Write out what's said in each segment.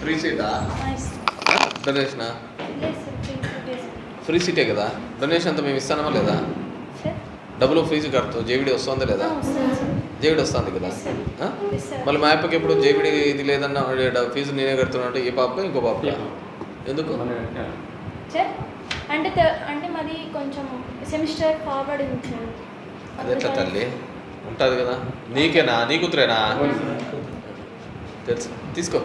Free సీటా డొనేషనా free సీటే కదా? Donation అంతా మేము ఇస్తానమా లేదా? డబ్బులు ఫీజు కడుతూ జేవిడి వస్తుందా లేదా? జేవిడి వస్తుంది కదా. మళ్ళీ మా అప్పకి ఎప్పుడు జేవిడి ఇది లేదన్న ఫీజు నేనే కడుతున్నా అంటే ఈ పాప ఇంకో పాప ఎందుకు? సార్ అంటే తె- అంటే మాది కొంచెం సెమిస్టర్ ఫార్వర్డ్ అది తల్లి? ఉంటుంది కదా. నీకేనా? నీ కూతురేనా? తెలుసు తీసుకో.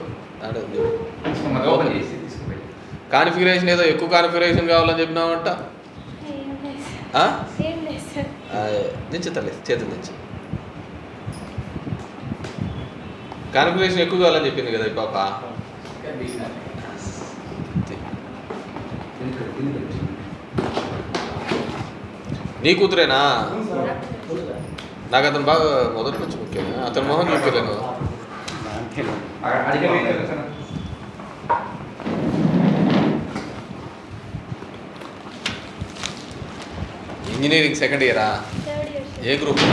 కాన్ఫిగరేషన్ ఏదో ఎక్కువ కాన్ఫిగరేషన్ కావాలని ఆ, దించు తల్లి చేతులు దించు. కాన్ఫిగరేషన్ ఎక్కువ కావాలని చెప్పింది కదా ఈ పాప. నీ కూతురేనా? నాకు అతను బాగా మొదటి నుంచి ముఖ్యం అతని మొహం చూపించలేను ఇంజనీరింగ్ సెకండ్ ఇయరా? థర్డ్ ఇయర్ సార్ ఏ గ్రూప్?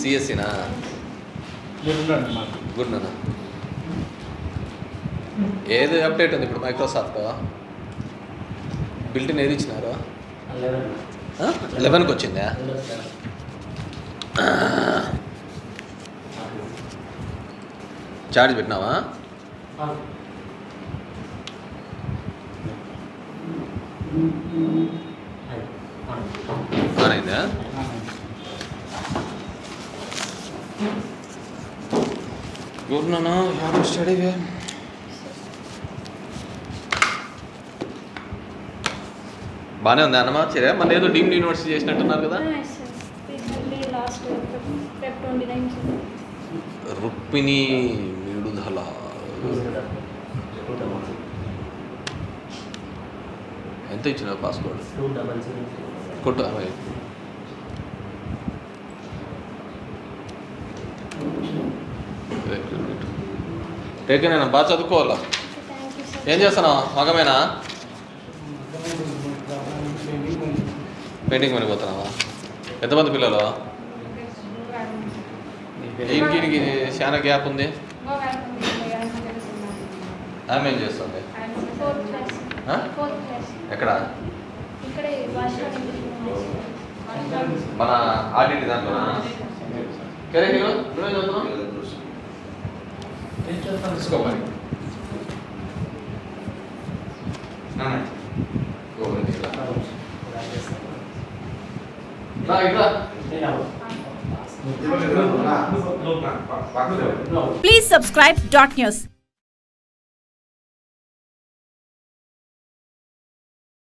సిఎస్సినా మాకు గుడ్ నాన్న ఏది అప్డేట్ ఉంది ఇప్పుడు మైక్రోసాఫ్ట్ బిల్టిన్ ఏది ఇచ్చినారు? లెవెన్కి వచ్చిందా? చార్జ్ పెట్టినావా ఆన్ అయిందా నాన్న స్టడీ వే బాగానే ఉంది అన్నమా సరే మన ఏదో డీమ్డ్ యూనివర్సిటీ చేసినట్టున్నారు కదా రుక్మిణి ఎంత ఇచ్చిన పాస్పోర్ట్ కొట్టు అమ్మాయి టేకే నేను బాగా చదువుకోవాలా? ఏం చేస్తున్నావు? మగమేనా? పెయింటింగ్ పని పోతున్నావా? ఎంతమంది పిల్లలు? ఈయనకి చాలా గ్యాప్ ఉంది. ఆమె ఏం చేస్తుంది? ఎక్కడ? మన ఆర్డిటి దాంట్లోనా సరే నీవు నువ్వే చదువుతున్నావు? తీసుకోవాలి. Please subscribe dot news.